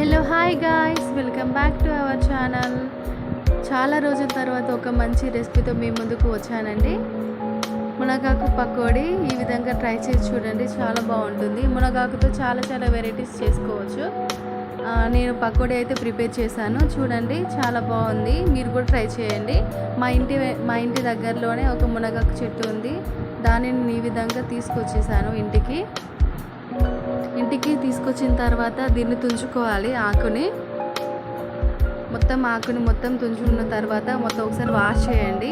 Hello hi guys welcome back to our channel చాలా రోజుల తర్వాత ఒక మంచి రెసిపీతో మీ ముందుకు వచ్చానండి. మునగాకు పకోడీ ఈ విధంగా ట్రై చేసి చూడండి. చాలా బాగుంటుంది. మునగాకుతో చాలా చాలా వెరైటీస్ చేసుకోవచ్చు. నేను పకోడీ అయితే ప్రిపేర్ చేశాను. చూడండి చాలా బాగుంది. మీరు కూడా ట్రై చేయండి. మా ఇంటి మా ఇంటి దగ్గరలోనే ఒక మునగాకు చెట్టు ఉంది. దానిని ఈ విధంగా తీసుకొచ్చేసాను ఇంటికి. ఇంటికి తీసుకొచ్చిన తర్వాత దీన్ని తుంచుకోవాలి ఆకుని. మొత్తం ఆకుని మొత్తం తుంచుకున్న తర్వాత మొత్తం ఒకసారి వాష్ చేయండి.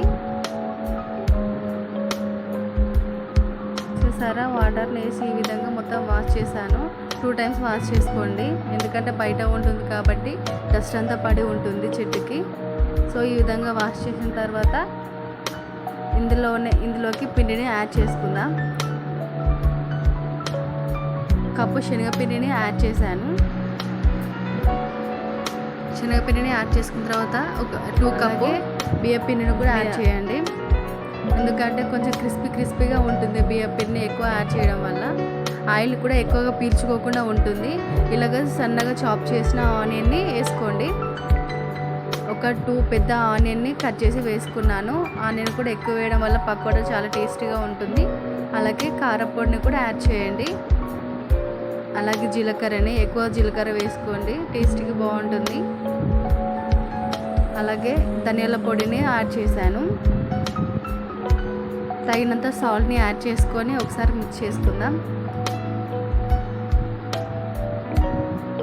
చూసారా? వాటర్ని వేసి ఈ విధంగా మొత్తం వాష్ చేశాను. టూ టైమ్స్ వాష్ చేసుకోండి. ఎందుకంటే బయట ఉంటుంది కాబట్టి డస్ట్ అంతా పడి ఉంటుంది చెట్టుకి. సో ఈ విధంగా వాష్ చేసిన తర్వాత ఇందులోనే ఇందులోకి పిండిని యాడ్ చేసుకుందాం. కప్పు శనగపిండిని యాడ్ చేశాను. శనగపిండిని యాడ్ చేసుకున్న తర్వాత ఒక టూ కప్పు బియ్య పిండిని కూడా యాడ్ చేయండి. ఎందుకంటే కొంచెం క్రిస్పీ క్రిస్పీగా ఉంటుంది బియ్య పిండిని ఎక్కువ యాడ్ చేయడం వల్ల. ఆయిల్ కూడా ఎక్కువగా పీల్చుకోకుండా ఉంటుంది. ఇలాగ సన్నగా చాప్ చేసిన ఆనియన్ని వేసుకోండి. ఒక టూ పెద్ద ఆనియన్ని కట్ చేసి వేసుకున్నాను. ఆనియన్ కూడా ఎక్కువ వేయడం వల్ల పకోడా చాలా టేస్టీగా ఉంటుంది. అలాగే కారపొడిని కూడా యాడ్ చేయండి. అలాగే జీలకర్రని ఎక్కువ జీలకర్ర వేసుకోండి. టేస్ట్కి బాగుంటుంది. అలాగే ధనియాల పొడిని యాడ్ చేశాను. తగినంత సాల్ట్ని యాడ్ చేసుకొని ఒకసారి మిక్స్ చేసుకుందాం.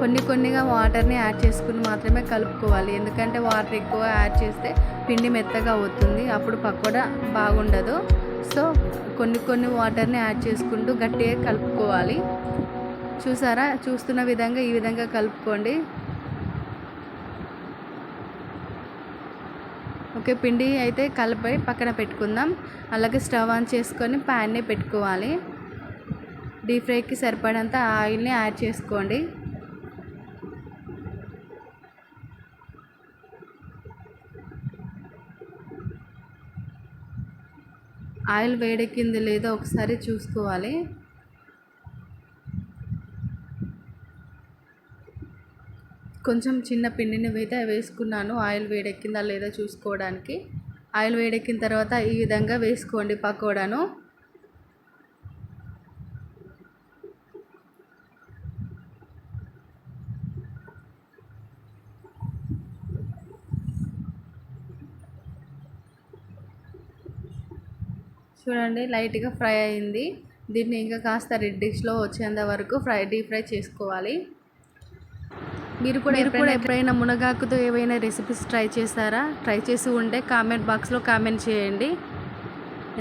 కొన్ని కొన్నిగా వాటర్ని యాడ్ చేసుకుని మాత్రమే కలుపుకోవాలి. ఎందుకంటే వాటర్ ఎక్కువ యాడ్ చేస్తే పిండి మెత్తగా అవుతుంది. అప్పుడు పకోడా బాగుండదు. సో కొన్ని కొన్ని వాటర్ని యాడ్ చేసుకుంటూ గట్టిగా కలుపుకోవాలి. చూసారా? చూస్తున్న విధంగా ఈ విధంగా కలుపుకోండి. ఓకే పిండి అయితే కలిపి పక్కన పెట్టుకుందాం. అలాగే స్టవ్ ఆన్ చేసుకొని ప్యాన్ని పెట్టుకోవాలి. డీప్ ఫ్రైకి సరిపడంత ఆయిల్ని యాడ్ చేసుకోండి. ఆయిల్ వేడెక్కింది లేదో ఒకసారి చూసుకోవాలి. కొంచెం చిన్న పిండిని అయితే వేసుకున్నాను. ఆయిల్ వేడెక్కిందా లేదా చూసుకోవడానికి. ఆయిల్ వేడెక్కిన తర్వాత ఈ విధంగా వేసుకోండి పకోడాను. చూడండి లైట్గా ఫ్రై అయింది. దీన్ని ఇంకా కాస్త రెడ్డిష్లో వచ్చేంత వరకు ఫ్రై డీప్ ఫ్రై చేసుకోవాలి. మీరు కూడా మీరు కూడా ఎప్పుడైనా మునగాకుతో ఏవైనా రెసిపీస్ ట్రై చేస్తారా ట్రై చేసి ఉంటే కామెంట్ బాక్స్లో కామెంట్ చేయండి.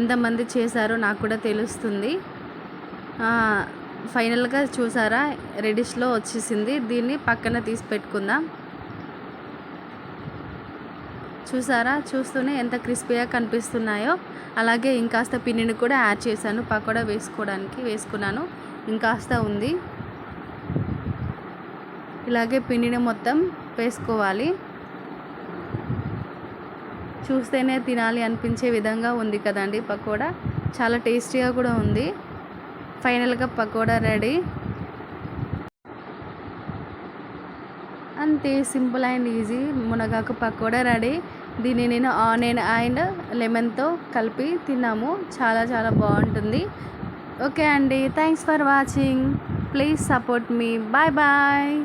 ఎంతమంది చేశారో నాకు కూడా తెలుస్తుంది. ఫైనల్గా చూసారా? రెడిష్లో వచ్చేసింది. దీన్ని పక్కన తీసి పెట్టుకుందాం. చూసారా? చూస్తూనే ఎంత క్రిస్పీగా కనిపిస్తున్నాయో. అలాగే ఇంకాస్త పిండిని కూడా యాడ్ చేశాను. పకోడా వేసుకోవడానికి వేసుకున్నాను. ఇంకాస్త ఉంది. ఇలాగే పిండిని మొత్తం వేసుకోవాలి. చూస్తేనే తినాలి అనిపించే విధంగా ఉంది కదండి పకోడా. చాలా టేస్టీగా కూడా ఉంది. ఫైనల్గా పకోడా రెడీ. అంతే సింపుల్ అండ్ ఈజీ మునగాకు పకోడా రెడీ. దీన్ని నేను ఆనియన్ అండ్ లెమన్తో కలిపి తిన్నాము. చాలా చాలా బాగుంటుంది. ఓకే అండి thanks for watching. Please support me. Bye bye.